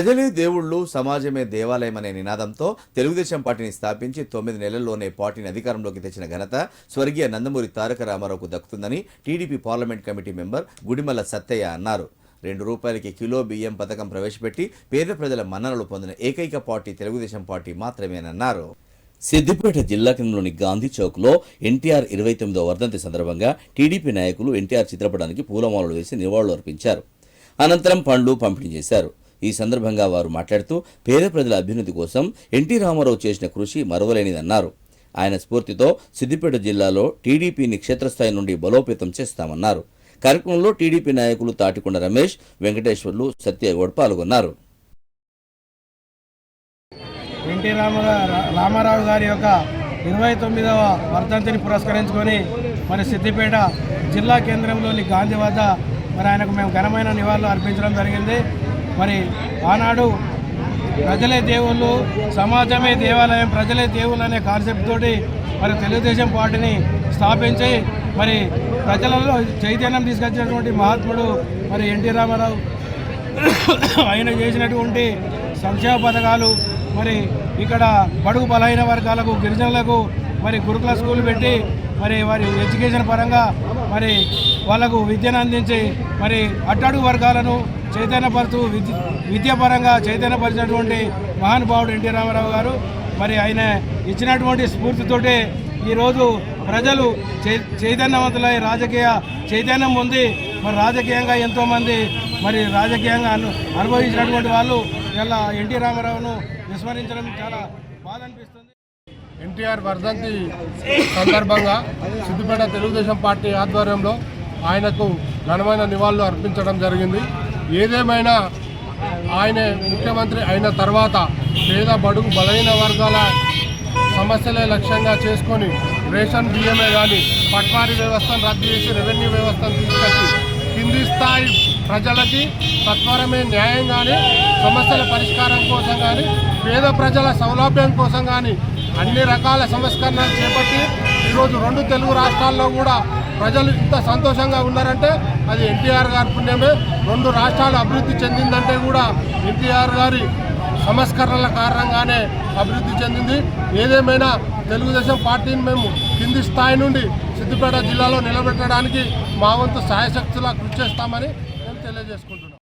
ప్రజలే దేవుళ్ళు సమాజమే దేవాలయం అనే నినాదంతో తెలుగుదేశం పార్టీని స్థాపించి తొమ్మిది నెలల్లోనే పార్టీని అధికారంలోకి తెచ్చిన ఘనత స్వర్గీయ నందమూరి తారక రామారావుకు దక్కుతుందని TDP parliament committee member Gudimalla Sattaiah అన్నారు. రెండు రూపాయలకి కిలో బియ్యం పథకం ప్రవేశపెట్టి పేద ప్రజల మన్ననలు పొందిన ఏకైక పార్టీ తెలుగుదేశం పార్టీ మాత్రమేనన్నారు. సిద్దిపేట జిల్లా కేంద్రంలోని గాంధీ చౌక్లో ఎన్టీఆర్ ఇరవై తొమ్మిదో వర్ధంతి సందర్భంగా టీడీపీ నాయకులు ఎన్టీఆర్ చిత్రపటానికి పూలమాలలు వేసి నివాళులు అర్పించారు అనంతరం పండ్లు పంపిణీ చేశారు. ఈ సందర్భంగా వారు మాట్లాడుతూ పేద ప్రజల అభ్యున్నతి కోసం ఎన్టీ రామారావు చేసిన కృషి మరవలేనిదన్నారు. ఆయన స్ఫూర్తితో సిద్దిపేట జిల్లాలో టీడీపీని క్షేత్రస్థాయి నుండి బలోపేతం చేస్తామన్నారు. కార్యక్రమంలో టీడీపీ నాయకులు తాటికొండ రమేష్ వెంకటేశ్వర్లు సత్యగౌడ్ పాల్గొన్నారు. ఎన్టీ రామారావు రామారావు గారి యొక్క ఇరవై తొమ్మిదవ వర్ధంతిని పురస్కరించుకొని మరి సిద్దిపేట జిల్లా కేంద్రంలోని గాంధీ వద్ద మరి ఆయనకు మేము ఘనమైన నివాళులు అర్పించడం జరిగింది. మరి ఆనాడు ప్రజలే దేవుళ్ళు సమాజమే దేవాలయం ప్రజలే దేవుళ్ళు అనే కాన్సెప్ట్ తోటి మరి తెలుగుదేశం పార్టీని స్థాపించి మరి ప్రజలలో చైతన్యం తీసుకొచ్చినటువంటి మహాత్ముడు మరి ఎన్టీ రామారావు. ఆయన చేసినటువంటి సంక్షేమ పథకాలు మరి ఇక్కడ బడుగు బలహీన వర్గాలకు గిరిజనులకు మరి గురుకుల స్కూల్ పెట్టి మరి వారి ఎడ్యుకేషన్ పరంగా మరి వాళ్ళకు విద్యను అందించి మరి అట్టడుగు వర్గాలను చైతన్యపరుతూ విద్య విద్యాపరంగా చైతన్యపరిచినటువంటి మహానుభావుడు ఎన్టీ రామారావు గారు మరి ఆయన ఇచ్చినటువంటి స్ఫూర్తితోటే ఈరోజు ప్రజలు చై- చైతన్యవంతులై రాజకీయ చైతన్యం ఉంది మరి రాజకీయంగా ఎంతోమంది మరి రాజకీయంగా అను అనుభవించినటువంటి వాళ్ళు ఇలా ఎన్టీ రామారావును విస్మరించడం చాలా బాధ అనిపిస్తుంది ఎన్టీఆర్ వర్ధంతి సందర్భంగా సిద్దిపేట తెలుగుదేశం పార్టీ ఆధ్వర్యంలో ఆయనకు ఘనమైన నివాళులు అర్పించడం జరిగింది. ఏదేమైనా ఆయన ముఖ్యమంత్రి అయిన తర్వాత పేద బడుగు బలహీన వర్గాల సమస్యలే లక్ష్యంగా చేసుకొని రేషన్ బియ్యమే కానీ పట్వారీ వ్యవస్థను రద్దు చేసి రెవెన్యూ వ్యవస్థను తీసుకొచ్చి కింది స్థాయి ప్రజలకి సత్వరమే న్యాయం కానీ సమస్యల పరిష్కారం కోసం కానీ పేద ప్రజల సౌలభ్యం కోసం కానీ అన్ని రకాల సంస్కరణలు చేపట్టి ఈరోజు రెండు తెలుగు రాష్ట్రాల్లో కూడా ప్రజలు ఇంత సంతోషంగా ఉన్నారంటే అది ఎన్టీఆర్ గారి పుణ్యమే. రెండు రాష్ట్రాలు అభివృద్ధి చెందిందంటే కూడా ఎన్టీఆర్ గారి సంస్కరణల కారణంగానే అభివృద్ధి చెందింది. ఏదేమైనా తెలుగుదేశం పార్టీని మేము కింది స్థాయి నుండి సిద్దిపేట జిల్లాలో నిలబెట్టడానికి మా వంతు సాయశక్తులా కృషి చేస్తామని మేము తెలియజేసుకుంటున్నాం.